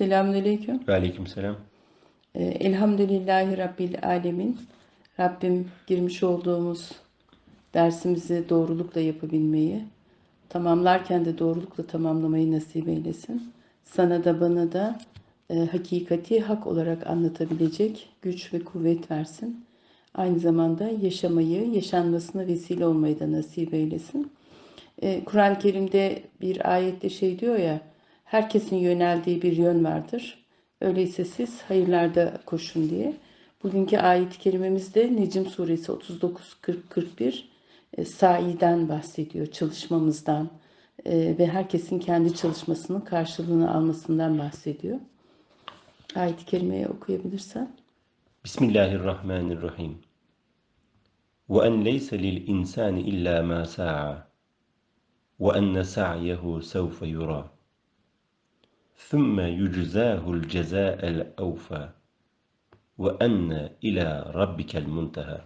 Selamünaleyküm. Ve aleykümselam. Ee, Elhamdülillahi Rabbil Alemin. Rabbim girmiş olduğumuz dersimizi doğrulukla yapabilmeyi, tamamlarken de doğrulukla tamamlamayı nasip eylesin. Sana da bana da e, hakikati hak olarak anlatabilecek güç ve kuvvet versin. Aynı zamanda yaşamayı, yaşanmasına vesile olmayı da nasip eylesin. E, Kur'an-ı Kerim'de bir ayette şey diyor ya, herkesin yöneldiği bir yön vardır. Öyleyse siz hayırlarda koşun diye. Bugünkü ayet-i kerimemizde Necim suresi 39-40-41 e, saiden bahsediyor, çalışmamızdan e, ve herkesin kendi çalışmasının karşılığını almasından bahsediyor. Ayet-i kerimeyi okuyabilirsen. Bismillahirrahmanirrahim. Ve en leyse lil insani illa ma sa'a. Ve enne yuczahul ceza'el awfa. Ve enne ila rabbikel muntaha.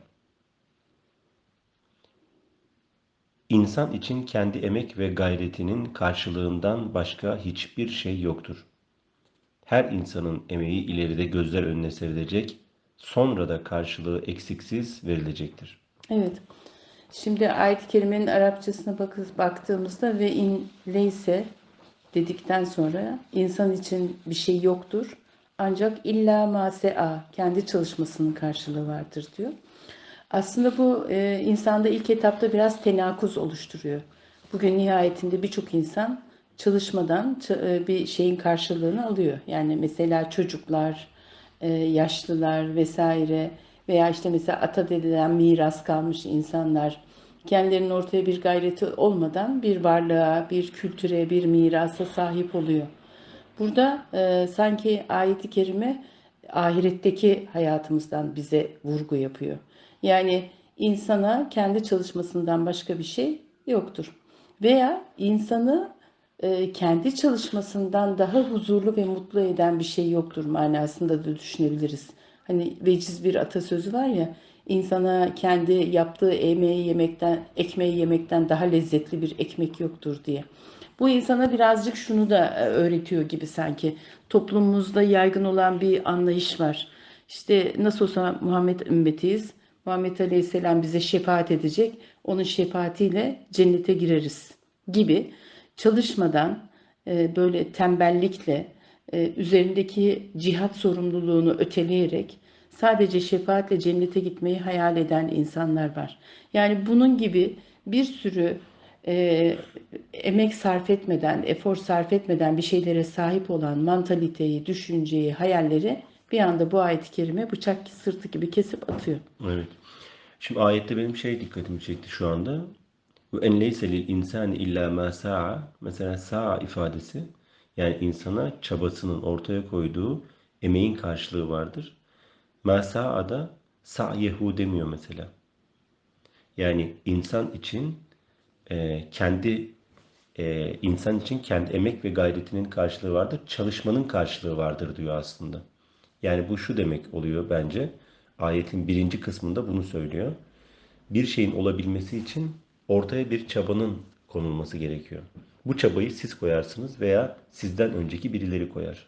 İnsan için kendi emek ve gayretinin karşılığından başka hiçbir şey yoktur. Her insanın emeği ileride gözler önüne serilecek, sonra da karşılığı eksiksiz verilecektir. Evet. Şimdi ayet-i kerimenin Arapçasına baktığımızda ve in leyse dedikten sonra insan için bir şey yoktur. Ancak illa masea kendi çalışmasının karşılığı vardır diyor. Aslında bu e, insanda ilk etapta biraz tenakuz oluşturuyor. Bugün nihayetinde birçok insan çalışmadan e, bir şeyin karşılığını alıyor. Yani mesela çocuklar, e, yaşlılar vesaire veya işte mesela ata dededen miras kalmış insanlar kendilerinin ortaya bir gayreti olmadan bir varlığa, bir kültüre, bir mirasa sahip oluyor. Burada e, sanki ayeti kerime ahiretteki hayatımızdan bize vurgu yapıyor. Yani insana kendi çalışmasından başka bir şey yoktur. Veya insanı e, kendi çalışmasından daha huzurlu ve mutlu eden bir şey yoktur manasında da düşünebiliriz. Hani veciz bir atasözü var ya, insana kendi yaptığı emeği yemekten, ekmeği yemekten daha lezzetli bir ekmek yoktur diye. Bu insana birazcık şunu da e, öğretiyor gibi sanki. Toplumumuzda yaygın olan bir anlayış var. İşte nasıl olsa Muhammed ümmetiyiz. Muhammed Aleyhisselam bize şefaat edecek. Onun şefaatiyle cennete gireriz gibi çalışmadan e, böyle tembellikle e, üzerindeki cihat sorumluluğunu öteleyerek sadece şefaatle cennete gitmeyi hayal eden insanlar var. Yani bunun gibi bir sürü e, emek sarf etmeden, efor sarf etmeden bir şeylere sahip olan mantaliteyi, düşünceyi, hayalleri bir anda bu ayet-i kerime bıçak sırtı gibi kesip atıyor. Evet. Şimdi ayette benim şey dikkatimi çekti şu anda. Ve en leyse lil illa ma. Mesela sa'a ifadesi yani insana çabasının ortaya koyduğu emeğin karşılığı vardır. Ma sa'ada sa'yehu demiyor mesela. Yani insan için e, kendi e, insan için kendi emek ve gayretinin karşılığı vardır. Çalışmanın karşılığı vardır diyor aslında. Yani bu şu demek oluyor bence. Ayetin birinci kısmında bunu söylüyor. Bir şeyin olabilmesi için ortaya bir çabanın konulması gerekiyor. Bu çabayı siz koyarsınız veya sizden önceki birileri koyar.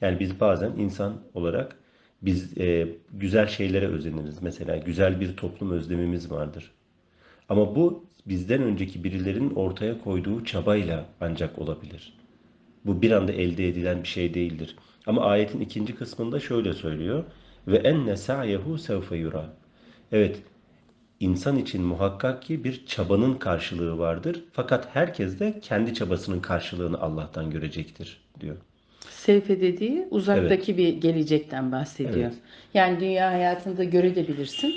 Yani biz bazen insan olarak biz e, güzel şeylere özeniriz. Mesela güzel bir toplum özlemimiz vardır. Ama bu bizden önceki birilerinin ortaya koyduğu çabayla ancak olabilir. Bu bir anda elde edilen bir şey değildir. Ama ayetin ikinci kısmında şöyle söylüyor. Ve enne sa'yehu sevfe yura. Evet, insan için muhakkak ki bir çabanın karşılığı vardır. Fakat herkes de kendi çabasının karşılığını Allah'tan görecektir diyor. Sevfe dediği uzaktaki evet. bir gelecekten bahsediyor. Evet. Yani dünya hayatında görebilirsin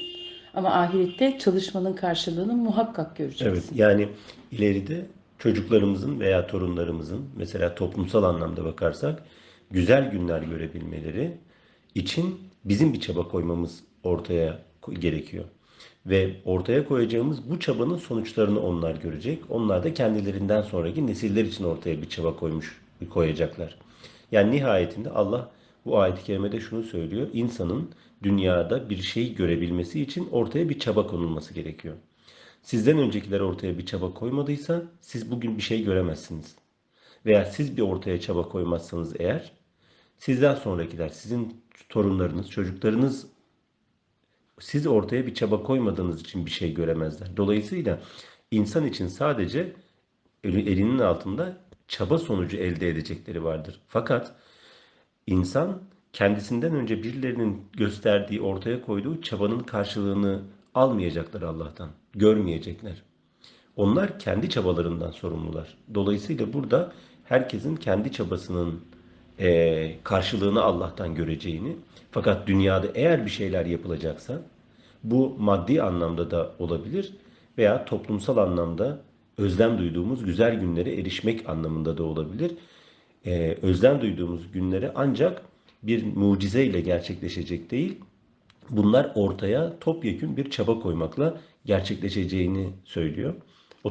ama ahirette çalışmanın karşılığını muhakkak göreceksin. Evet yani ileride çocuklarımızın veya torunlarımızın mesela toplumsal anlamda bakarsak güzel günler görebilmeleri için bizim bir çaba koymamız ortaya gerekiyor. Ve ortaya koyacağımız bu çabanın sonuçlarını onlar görecek. Onlar da kendilerinden sonraki nesiller için ortaya bir çaba koymuş koyacaklar. Yani nihayetinde Allah bu ayet-i kerimede şunu söylüyor. İnsanın dünyada bir şey görebilmesi için ortaya bir çaba konulması gerekiyor. Sizden öncekiler ortaya bir çaba koymadıysa siz bugün bir şey göremezsiniz. Veya siz bir ortaya çaba koymazsanız eğer Sizden sonrakiler, sizin torunlarınız, çocuklarınız siz ortaya bir çaba koymadığınız için bir şey göremezler. Dolayısıyla insan için sadece eli- elinin altında çaba sonucu elde edecekleri vardır. Fakat insan kendisinden önce birilerinin gösterdiği, ortaya koyduğu çabanın karşılığını almayacaklar Allah'tan. Görmeyecekler. Onlar kendi çabalarından sorumlular. Dolayısıyla burada herkesin kendi çabasının eee, karşılığını Allah'tan göreceğini, fakat dünyada eğer bir şeyler yapılacaksa bu maddi anlamda da olabilir veya toplumsal anlamda özlem duyduğumuz güzel günlere erişmek anlamında da olabilir. Eee, özlem duyduğumuz günlere ancak bir mucizeyle gerçekleşecek değil, bunlar ortaya topyekün bir çaba koymakla gerçekleşeceğini söylüyor.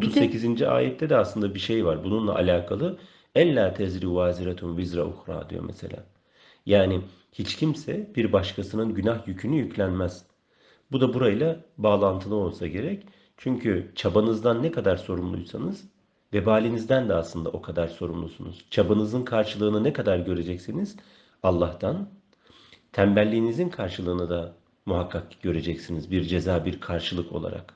Bir de 38. ayette de aslında bir şey var bununla alakalı. Ella tezri vaziretun vizra uhra diyor mesela. Yani hiç kimse bir başkasının günah yükünü yüklenmez. Bu da burayla bağlantılı olsa gerek. Çünkü çabanızdan ne kadar sorumluysanız vebalinizden de aslında o kadar sorumlusunuz. Çabanızın karşılığını ne kadar göreceksiniz? Allah'tan. Tembelliğinizin karşılığını da muhakkak göreceksiniz bir ceza, bir karşılık olarak.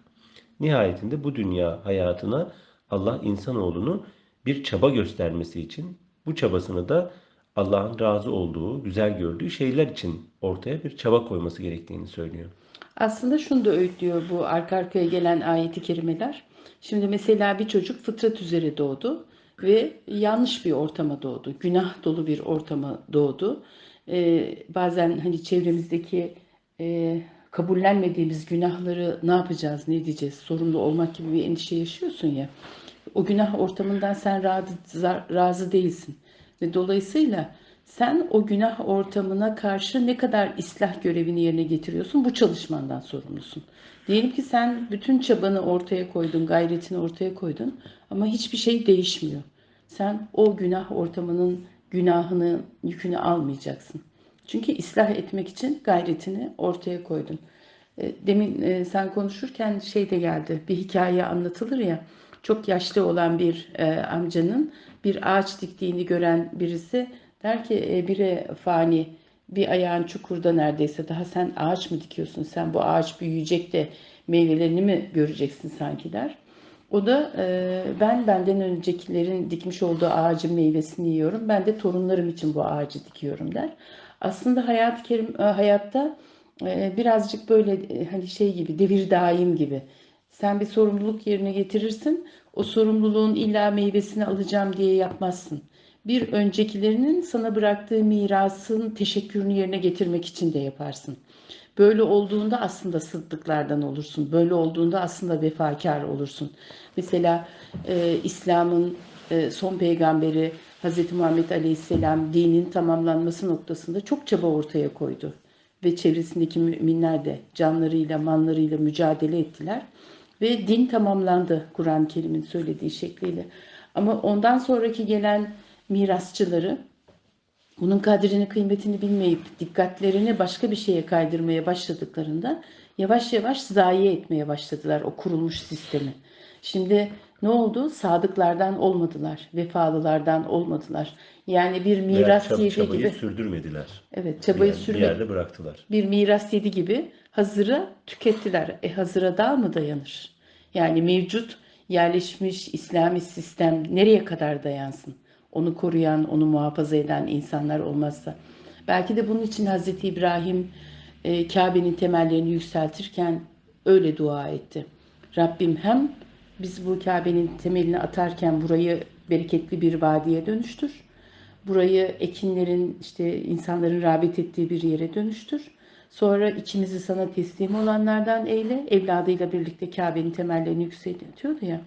Nihayetinde bu dünya hayatına Allah insanoğlunu bir çaba göstermesi için bu çabasını da Allah'ın razı olduğu, güzel gördüğü şeyler için ortaya bir çaba koyması gerektiğini söylüyor. Aslında şunu da öğütlüyor bu arka arkaya gelen ayeti kerimeler. Şimdi mesela bir çocuk fıtrat üzere doğdu ve yanlış bir ortama doğdu. Günah dolu bir ortama doğdu. Ee, bazen hani çevremizdeki e, kabullenmediğimiz günahları ne yapacağız, ne diyeceğiz, sorumlu olmak gibi bir endişe yaşıyorsun ya. O günah ortamından sen razı, razı değilsin. Ve dolayısıyla sen o günah ortamına karşı ne kadar islah görevini yerine getiriyorsun bu çalışmandan sorumlusun. Diyelim ki sen bütün çabanı ortaya koydun, gayretini ortaya koydun ama hiçbir şey değişmiyor. Sen o günah ortamının günahını, yükünü almayacaksın. Çünkü ıslah etmek için gayretini ortaya koydun. E, Demin e, sen konuşurken şey de geldi. Bir hikaye anlatılır ya. Çok yaşlı olan bir e, amcanın bir ağaç diktiğini gören birisi der ki e, biri fani bir ayağın çukurda neredeyse daha sen ağaç mı dikiyorsun? Sen bu ağaç büyüyecek de meyvelerini mi göreceksin sanki der. O da e, ben benden öncekilerin dikmiş olduğu ağacın meyvesini yiyorum. Ben de torunlarım için bu ağacı dikiyorum der. Aslında hayat kerim e, hayatta e, birazcık böyle e, hani şey gibi devir daim gibi. Sen bir sorumluluk yerine getirirsin. O sorumluluğun illa meyvesini alacağım diye yapmazsın. Bir öncekilerinin sana bıraktığı mirasın teşekkürünü yerine getirmek için de yaparsın. Böyle olduğunda aslında sıddıklardan olursun. Böyle olduğunda aslında vefakar olursun. Mesela e, İslam'ın e, son peygamberi Hz. Muhammed Aleyhisselam dinin tamamlanması noktasında çok çaba ortaya koydu. Ve çevresindeki müminler de canlarıyla, mallarıyla mücadele ettiler. Ve din tamamlandı Kur'an-ı Kerim'in söylediği şekliyle. Ama ondan sonraki gelen mirasçıları bunun kadrini kıymetini bilmeyip dikkatlerini başka bir şeye kaydırmaya başladıklarında yavaş yavaş zayi etmeye başladılar o kurulmuş sistemi. Şimdi ne oldu? Sadıklardan olmadılar, vefalılardan olmadılar. Yani bir miras çab- yedi çabayı gibi. sürdürmediler. Evet, Bir, çabayı yer- bir yerde bıraktılar. bir miras yedi gibi hazıra tükettiler. E hazıra daha mı dayanır? Yani mevcut yerleşmiş İslami sistem nereye kadar dayansın? Onu koruyan, onu muhafaza eden insanlar olmazsa. Belki de bunun için Hazreti İbrahim e, Kabe'nin temellerini yükseltirken öyle dua etti. Rabbim hem biz bu Kabe'nin temelini atarken burayı bereketli bir vadiye dönüştür. Burayı ekinlerin işte insanların rağbet ettiği bir yere dönüştür. Sonra ikimizi sana teslim olanlardan eyle. Evladıyla birlikte Kabe'nin temellerini yükseltiyordu ya.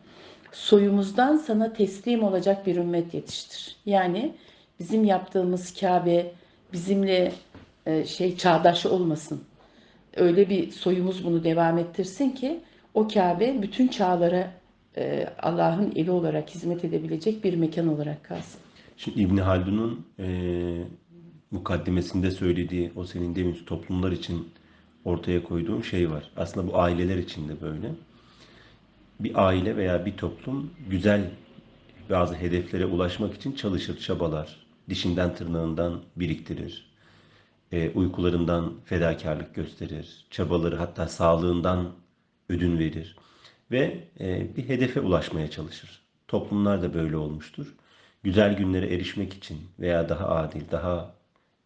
Soyumuzdan sana teslim olacak bir ümmet yetiştir. Yani bizim yaptığımız Kabe bizimle e, şey çağdaş olmasın. Öyle bir soyumuz bunu devam ettirsin ki o Kabe bütün çağlara e, Allah'ın evi olarak hizmet edebilecek bir mekan olarak kalsın. Şimdi İbni Haldun'un e, mukaddimesinde söylediği o senin demin toplumlar için ortaya koyduğum şey var. Aslında bu aileler için de böyle. Bir aile veya bir toplum güzel bazı hedeflere ulaşmak için çalışır, çabalar. dişinden tırnağından biriktirir. E, uykularından fedakarlık gösterir. Çabaları hatta sağlığından ödün verir. Ve e, bir hedefe ulaşmaya çalışır. Toplumlar da böyle olmuştur. Güzel günlere erişmek için veya daha adil, daha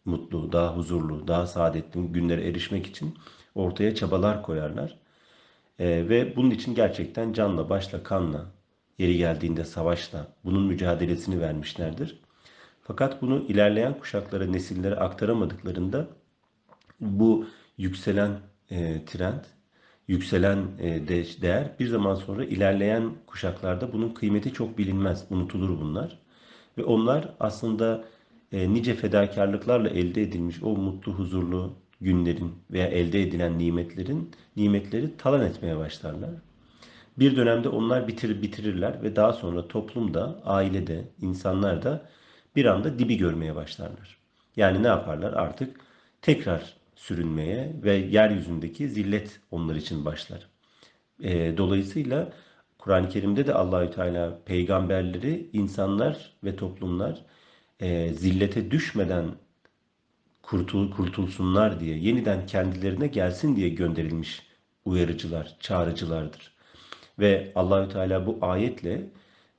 mutlu, daha huzurlu, daha saadetli günlere erişmek için ortaya çabalar koyarlar. Ee, ve bunun için gerçekten canla, başla, kanla, yeri geldiğinde savaşla bunun mücadelesini vermişlerdir. Fakat bunu ilerleyen kuşaklara, nesillere aktaramadıklarında bu yükselen e, trend, yükselen e, de- değer bir zaman sonra ilerleyen kuşaklarda bunun kıymeti çok bilinmez, unutulur bunlar. Ve onlar aslında e, nice fedakarlıklarla elde edilmiş o mutlu, huzurlu günlerin veya elde edilen nimetlerin nimetleri talan etmeye başlarlar. Bir dönemde onlar bitirir bitirirler ve daha sonra toplumda, ailede, insanlar da bir anda dibi görmeye başlarlar. Yani ne yaparlar? Artık tekrar sürünmeye ve yeryüzündeki zillet onlar için başlar. E, dolayısıyla Kur'an-ı Kerim'de de Allahü Teala peygamberleri insanlar ve toplumlar e, zillete düşmeden kurtul, kurtulsunlar diye, yeniden kendilerine gelsin diye gönderilmiş uyarıcılar, çağrıcılardır. Ve Allahü Teala bu ayetle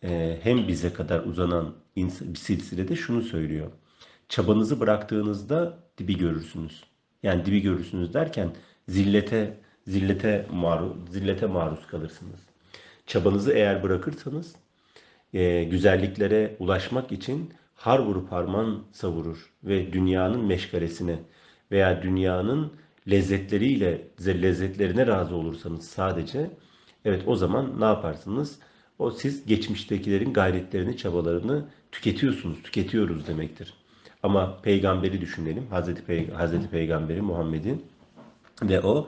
e, hem bize kadar uzanan bir silsilede şunu söylüyor. Çabanızı bıraktığınızda dibi görürsünüz. Yani dibi görürsünüz derken zillete zillete maruz zillete maruz kalırsınız. Çabanızı eğer bırakırsanız e, güzelliklere ulaşmak için har vurup harman savurur ve dünyanın meşgalesine veya dünyanın lezzetleriyle lezzetlerine razı olursanız sadece evet o zaman ne yaparsınız? O siz geçmiştekilerin gayretlerini, çabalarını tüketiyorsunuz, tüketiyoruz demektir. Ama peygamberi düşünelim. Hazreti, Pey Hazreti Peygamberi Muhammed'in ve o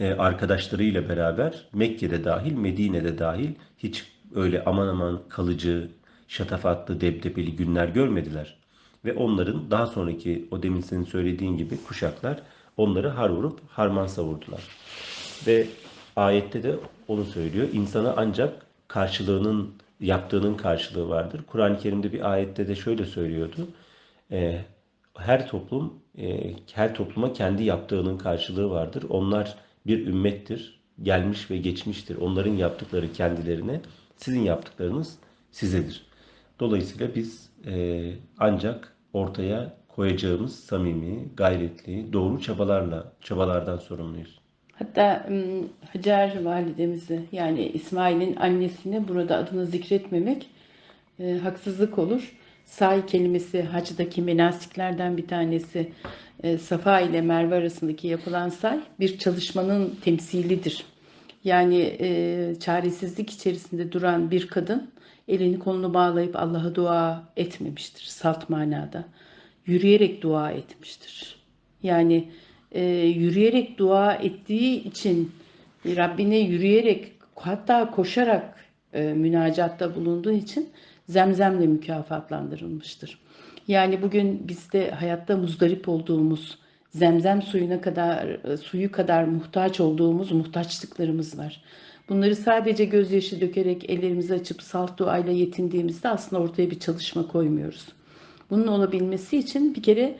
e, arkadaşlarıyla beraber Mekke'de dahil, Medine'de dahil hiç öyle aman aman kalıcı, şatafatlı, debdebeli günler görmediler. Ve onların daha sonraki o demin senin söylediğin gibi kuşaklar onları har vurup harman savurdular. Ve ayette de onu söylüyor. İnsana ancak karşılığının yaptığının karşılığı vardır. Kur'an-ı Kerim'de bir ayette de şöyle söylüyordu. E, her toplum e, her topluma kendi yaptığının karşılığı vardır. Onlar bir ümmettir. Gelmiş ve geçmiştir. Onların yaptıkları kendilerine, sizin yaptıklarınız sizedir. Dolayısıyla biz e, ancak ortaya koyacağımız samimi, gayretli, doğru çabalarla, çabalardan sorumluyuz. Hatta Hacer validemizi yani İsmail'in annesini burada adını zikretmemek e, haksızlık olur. Sahi kelimesi hacdaki menasiklerden bir tanesi e, Safa ile Merve arasındaki yapılan say bir çalışmanın temsilidir. Yani e, çaresizlik içerisinde duran bir kadın elini kolunu bağlayıp Allah'a dua etmemiştir salt manada. Yürüyerek dua etmiştir. Yani e, yürüyerek dua ettiği için Rabbine yürüyerek hatta koşarak e, münacatta bulunduğu için zemzemle mükafatlandırılmıştır. Yani bugün bizde hayatta muzdarip olduğumuz zemzem suyuna kadar e, suyu kadar muhtaç olduğumuz muhtaçlıklarımız var. Bunları sadece gözyaşı dökerek ellerimizi açıp salt duayla yetindiğimizde aslında ortaya bir çalışma koymuyoruz. Bunun olabilmesi için bir kere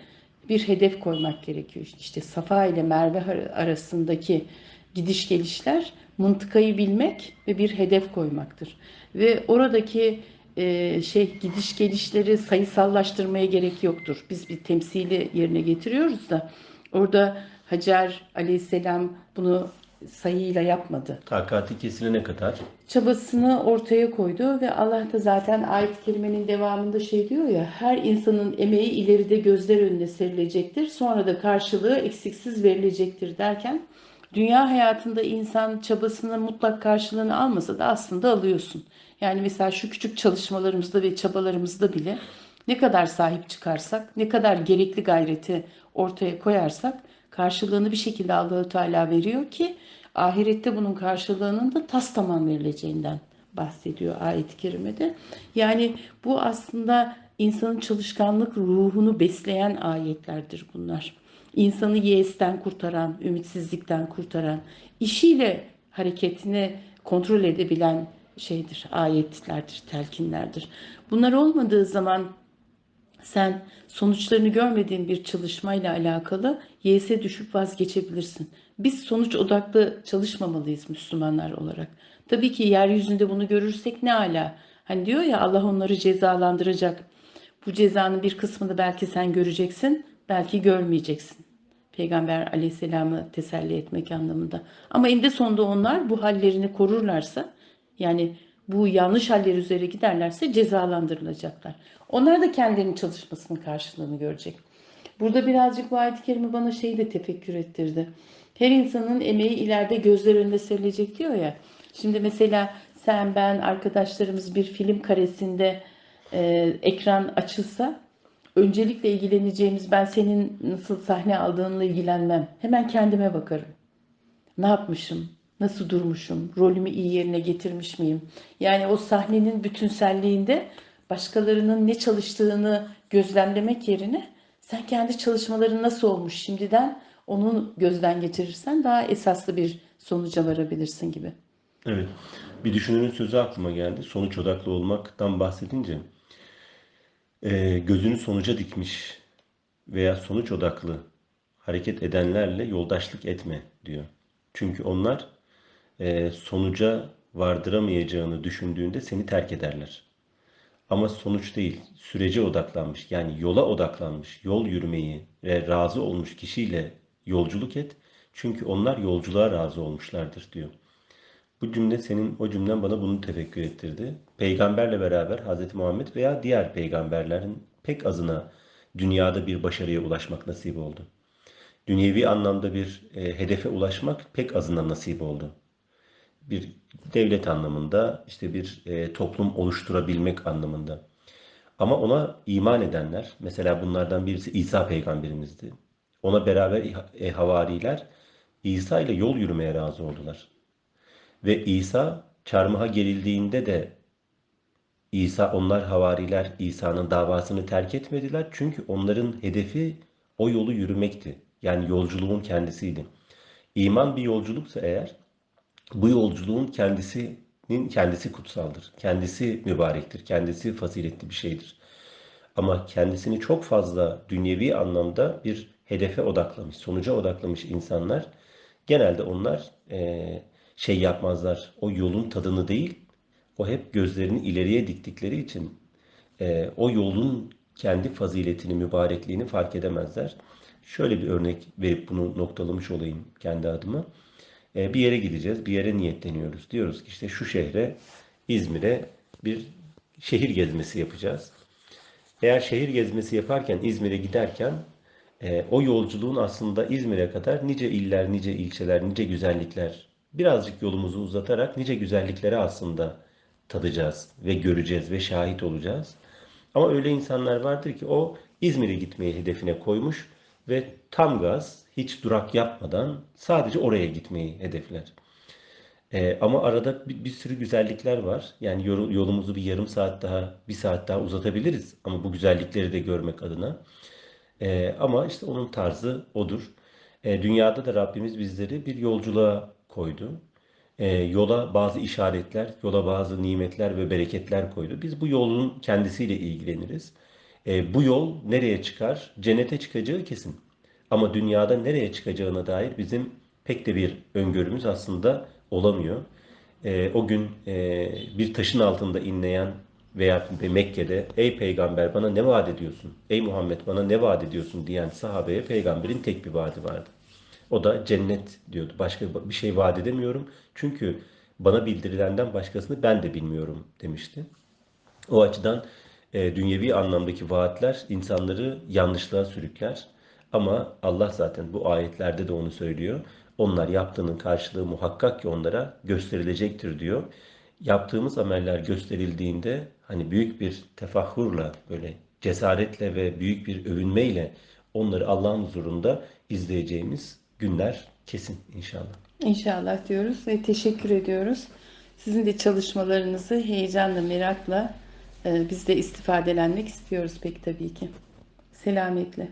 bir hedef koymak gerekiyor. İşte Safa ile Merve arasındaki gidiş gelişler mıntıkayı bilmek ve bir hedef koymaktır. Ve oradaki e, şey gidiş gelişleri sayısallaştırmaya gerek yoktur. Biz bir temsili yerine getiriyoruz da orada Hacer aleyhisselam bunu sayıyla yapmadı. Takati kesilene kadar Çabasını ortaya koydu ve Allah da zaten ayet-i kerimenin devamında şey diyor ya her insanın emeği ileride gözler önüne serilecektir. Sonra da karşılığı eksiksiz verilecektir derken dünya hayatında insan çabasının mutlak karşılığını almasa da aslında alıyorsun. Yani mesela şu küçük çalışmalarımızda ve çabalarımızda bile ne kadar sahip çıkarsak, ne kadar gerekli gayreti ortaya koyarsak karşılığını bir şekilde Allahu Teala veriyor ki ahirette bunun karşılığının da tas tamam verileceğinden bahsediyor ayet-i kerimede. Yani bu aslında insanın çalışkanlık ruhunu besleyen ayetlerdir bunlar. İnsanı yeisten kurtaran, ümitsizlikten kurtaran, işiyle hareketini kontrol edebilen şeydir, ayetlerdir, telkinlerdir. Bunlar olmadığı zaman sen sonuçlarını görmediğin bir çalışmayla alakalı yese düşüp vazgeçebilirsin. Biz sonuç odaklı çalışmamalıyız Müslümanlar olarak. Tabii ki yeryüzünde bunu görürsek ne ala. Hani diyor ya Allah onları cezalandıracak. Bu cezanın bir kısmını belki sen göreceksin, belki görmeyeceksin. Peygamber aleyhisselamı teselli etmek anlamında. Ama eninde sonunda onlar bu hallerini korurlarsa yani bu yanlış haller üzere giderlerse cezalandırılacaklar. Onlar da kendilerinin çalışmasının karşılığını görecek. Burada birazcık bu ayet-i kerime bana şeyi de tefekkür ettirdi. Her insanın emeği ileride gözler önünde serilecek diyor ya. Şimdi mesela sen, ben, arkadaşlarımız bir film karesinde e, ekran açılsa öncelikle ilgileneceğimiz ben senin nasıl sahne aldığınla ilgilenmem. Hemen kendime bakarım. Ne yapmışım? Nasıl durmuşum? Rolümü iyi yerine getirmiş miyim? Yani o sahnenin bütünselliğinde başkalarının ne çalıştığını gözlemlemek yerine sen kendi çalışmaların nasıl olmuş şimdiden onu gözden geçirirsen daha esaslı bir sonuca varabilirsin gibi. Evet. Bir düşünürün sözü aklıma geldi. Sonuç odaklı olmaktan bahsedince e, gözünü sonuca dikmiş veya sonuç odaklı hareket edenlerle yoldaşlık etme diyor. Çünkü onlar e, sonuca vardıramayacağını düşündüğünde seni terk ederler. Ama sonuç değil, sürece odaklanmış, yani yola odaklanmış, yol yürümeyi ve razı olmuş kişiyle yolculuk et. Çünkü onlar yolculuğa razı olmuşlardır diyor. Bu cümle senin, o cümlen bana bunu tefekkür ettirdi. Peygamberle beraber Hz. Muhammed veya diğer peygamberlerin pek azına dünyada bir başarıya ulaşmak nasip oldu. Dünyevi anlamda bir e, hedefe ulaşmak pek azına nasip oldu. Bir devlet anlamında, işte bir e, toplum oluşturabilmek anlamında. Ama ona iman edenler, mesela bunlardan birisi İsa peygamberimizdi. Ona beraber e, havariler İsa ile yol yürümeye razı oldular. Ve İsa çarmıha gerildiğinde de İsa onlar havariler İsa'nın davasını terk etmediler. Çünkü onların hedefi o yolu yürümekti. Yani yolculuğun kendisiydi. İman bir yolculuksa eğer bu yolculuğun kendisinin kendisi kutsaldır. Kendisi mübarektir. Kendisi faziletli bir şeydir. Ama kendisini çok fazla dünyevi anlamda bir hedefe odaklamış, sonuca odaklamış insanlar genelde onlar eee şey yapmazlar. O yolun tadını değil, o hep gözlerini ileriye diktikleri için e, o yolun kendi faziletini, mübarekliğini fark edemezler. Şöyle bir örnek verip bunu noktalamış olayım kendi adıma. E, bir yere gideceğiz, bir yere niyetleniyoruz. Diyoruz ki işte şu şehre, İzmir'e bir şehir gezmesi yapacağız. Eğer şehir gezmesi yaparken, İzmir'e giderken e, o yolculuğun aslında İzmir'e kadar nice iller, nice ilçeler, nice güzellikler birazcık yolumuzu uzatarak nice güzellikleri aslında tadacağız ve göreceğiz ve şahit olacağız. Ama öyle insanlar vardır ki o İzmir'e gitmeyi hedefine koymuş ve tam gaz hiç durak yapmadan sadece oraya gitmeyi hedefler. Ee, ama arada bir, bir sürü güzellikler var. Yani yol- yolumuzu bir yarım saat daha, bir saat daha uzatabiliriz. Ama bu güzellikleri de görmek adına. Ee, ama işte onun tarzı odur. Ee, dünyada da Rabbimiz bizleri bir yolculuğa koydu. Ee, yola bazı işaretler, yola bazı nimetler ve bereketler koydu. Biz bu yolun kendisiyle ilgileniriz. Ee, bu yol nereye çıkar? Cennete çıkacağı kesin. Ama dünyada nereye çıkacağına dair bizim pek de bir öngörümüz aslında olamıyor. Ee, o gün e, bir taşın altında inleyen veya Mekke'de ey peygamber bana ne vaat ediyorsun? Ey Muhammed bana ne vaat ediyorsun diyen sahabeye peygamberin tek bir vaadi vardı. O da cennet diyordu. Başka bir şey vaat edemiyorum. Çünkü bana bildirilenden başkasını ben de bilmiyorum demişti. O açıdan e, dünyevi anlamdaki vaatler insanları yanlışlığa sürükler. Ama Allah zaten bu ayetlerde de onu söylüyor. Onlar yaptığının karşılığı muhakkak ki onlara gösterilecektir diyor. Yaptığımız ameller gösterildiğinde hani büyük bir tefahhurla böyle cesaretle ve büyük bir övünmeyle onları Allah'ın huzurunda izleyeceğimiz günler kesin inşallah. İnşallah diyoruz ve teşekkür ediyoruz. Sizin de çalışmalarınızı heyecanla, merakla biz de istifadelenmek istiyoruz pek tabii ki. Selametle.